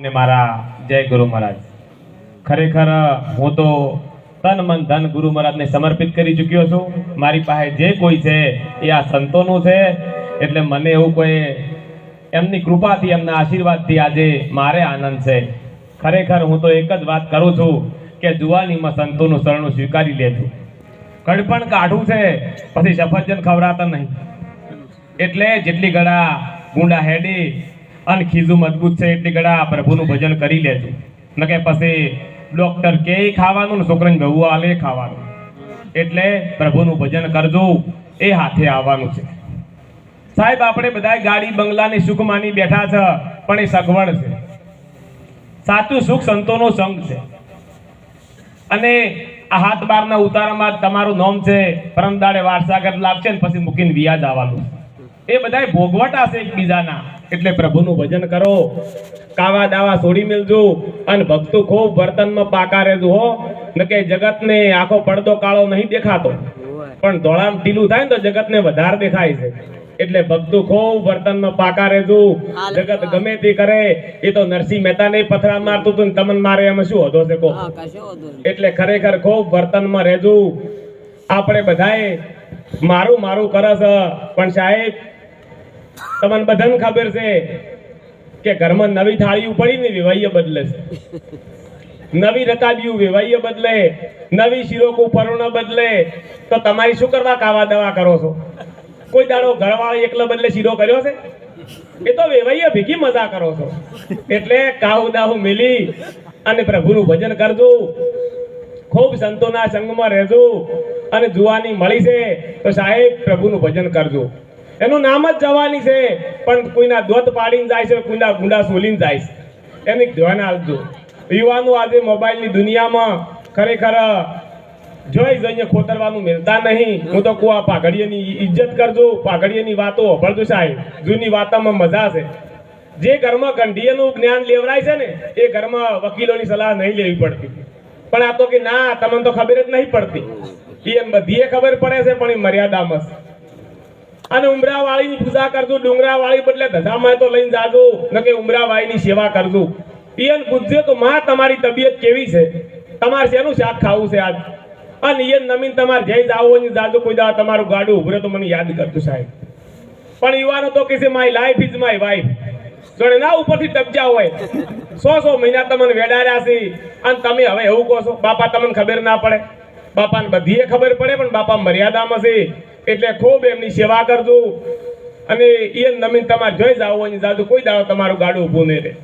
ને મારા જય ગુરુ મહારાજ. ખરેખર, હું તો તન મન ધન ગુરુ મહારાજને સમર્પિત કરી ચૂક્યો છું. મારી પાસે જે કોઈ છે એ આ સંતોનું છે. એટલે મને એવું કોઈ એમની કૃપાથી, એમના આશીર્વાદથી આજે મારે આનંદ છે. ખરેખર, હું તો એક જ વાત કરું છું કે જુવાનીમાં સંતોનું શરણું સ્વીકારી લેજો. કડપણ કાઢું છે, પછી સફરજન ખવડાતા નહીં. એટલે જેટલી ગળા ગુંડા હેડી અને ખીજું મજબૂત છે એટલી ગળા પ્રભુનું ભજન કરી લેજો. ન કે પછી ડોક્ટર કે ખાવાનું ને છોકરાને બહુ આલે ખાવાનું. એટલે પ્રભુનું ભજન કરજો, એ હાથે આવવાનું છે. સાહેબ, આપણે બધા ગાડી બંગલાની સુખ માની બેઠા છે, પણ એ સગવડ છે. સાચું સુખ સંતોનો સંગ છે. અને આ હાથ બારના ઉતારામાં તમારું નોમ છે પરમ દાડે વારસાગત લાગશે ને પછી મૂકીને વ્યાજ આવવાનું એ બધાય ભોગવટા છે એકબીજાના. એટલે પ્રભુનું ભજન કરો. કાવા દાવા છોડી મેલજો અને ભક્તો ખૂબ વર્તનમાં પાકા રહેજો હો. ન કે જગતને આખો પડદો કાળો નહીં દેખાતો. પણ ધોળામ ઢીલું થાય ને તો જગતને વધારે દેખાય છે. એટલે ભક્તો ખૂબ વર્તનમાં પાકા રહેજો. જગત ગમે તે કરે એ તો નરસિંહ મહેતાને પથરા મારતું હતું તમન મારે એમાં શું હોતો છે નહીં. એટલે ખરેખર ખૂબ વર્તનમાં રહેજો. આપણે બધાએ મારું મારું કરસ પણ સાહેબ તમને બધાને ખબર છે કે ઘરમાં નવી થાળીઓ પડી ને વેવાઈએ બદલે છે. નવી રકાબીઓ વેવાઈએ બદલે, નવી શિરોકો પરોણા બદલે. તો તમારી શું કરવા કાવા દવા કરો છો? કોઈ દાડો ઘરવાળો એકલો બદલે શીરો કર્યો છે? એ તો વેવાઈએ ભેગી મજા કરો છો. એટલે કાહુ દાહુ મિલી અને પ્રભુનું ભજન કરજો. ખૂબ સંતોના સંગમાં રહેજો અને જુવાની મળી છે. તો સાહેબ, પ્રભુનું ભજન કરજો. એનું નામ જ જવાની છે, પણ કોઈના દોત પાડીને જાય છે, કોઈના ગુંડા સોલીને જાય છે. એને ધ્યાન આપજો. યુવાનો આજે મોબાઈલની દુનિયામાં ખરેખર, જોઈ જઈને ખોતરવાનું મિલતા નહીં. હું તો કહું, આ પાઘડીયાની ઇજ્જત કરજો. પાઘડીયાની વાતો સાંભળજો સાહેબ. જૂની વાતોમાં મજા છે. જે ઘરમાં ગંઢીયાનું જ્ઞાન લેવડાય છે ને, એ ઘરમાં વકીલોની સલાહ નહીં લેવી પડતી. પણ આ તો કે ના, તમને તો ખબર જ નહીં પડતી. એ બધીએ ખબર પડે છે, પણ એ મર્યાદામાં છે. અને ઉમરા વાળીની પૂજા કરજો ડુંગરા વાળી બદલે ધજામાં તો લઈને જાજો, નકે ઉમરા વાળીની સેવા કરજો. ઈયન પૂછજો તો માં તમારી તબિયત કેવી છે? તમારે શેનું શાક ખાવું છે આજ? અને ઈયન નમીન તમારે જઈ જાવો ને જાજો, કોઈ દા તમારું ગાડું ઉભરે તો મને યાદ કરજો સાહેબ. પણ યુવાનો તો કે છે my life is my wife જોડે ના ઉપરથી ટપજા હોય. સો સો મહિના તમને વેડાર્યા છે. અને તમે હવે એવું કહો છો, બાપા, તમને ખબર ના પડે. બાપાને બધીએ ખબર પડે, પણ બાપા મર્યાદામાં છે. એટલે ખૂબ એમની સેવા કરજો. અને એ નમીન તમારે જોઈ જાવ હોય જાજો કોઈ દાડો તમારું ગાડું ઊભું નહીં રહે.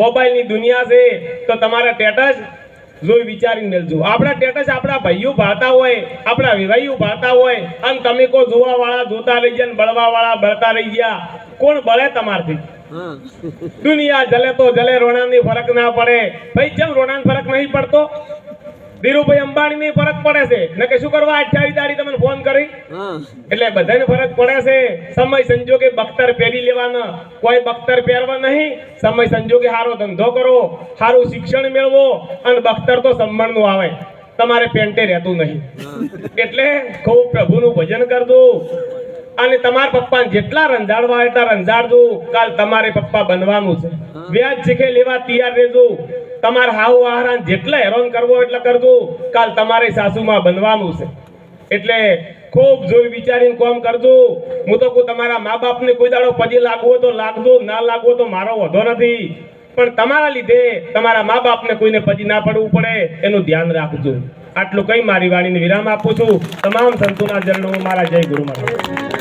મોબાઈલની દુનિયા છે તો તમારા ટેટસ જોઈ વિચારી મેળજો આપણા ટેટસ આપણા ભાઈઓ ભાતા હોય આપણા વિવાહીઓ ભાતા હોય અને તમે કો જોવા વાળા જોતા રહી ગયા બળવા વાળા બળતા રહી ગયા કોણ બળે તમારથી? દુનિયા જલે તો જલે રોણાની ફરક ના પડે. ભાઈ કેમ રોણાને ફરક નહીં પડતો? ધીરુભાઈ અંબાણી ફરક પડે છે. ને કે શું કરવા? અઠ્યાવીસ તારીખ તમને ફોન કરી. એટલે બધાને ફરક પડે છે. સમય સંજોગે બખ્તર પહેરી લેવાના. કોઈ બખ્તર પહેરવા નહીં. સમય સંજોગે સારો ધંધો કરો. સારું શિક્ષણ મેળવો. અને બખ્તર તો સન્માનનું આવે. તમારે પેન્ટે રહેતું નહીં. એટલે ખૂબ પ્રભુનું ભજન કરજો. અને તમારા પપ્પાને જેટલા રંજાડવા એટલા રંજાડજો. કાલ તમારે પપ્પા બનવાનું છે. વ્યાજ શીખે લેવા તૈયાર રહેજો. તમારે હાવ આહારા જેટલા હેરાન કરવો એટલે કરજો. કાલ તમારે સાસુમાં બનવાનું છે. એટલે ખૂબ જોઈ વિચારીને કોમ કરજો. હું તો કોઈ તમારા મા બાપને કોઈ દાડો પજી લાગવો તો લાગજો, ના લાગવો તો મારો વધો નથી. પણ તમારા લીધે તમારા મા બાપને કોઈને પજી ના પડવું પડે, એનું ધ્યાન રાખજો. આટલું કઈ મારી વાણીને વિરામ આપું છું. તમામ સંતોના ચરણોમાં મારા જય ગુરુ મહારાજ.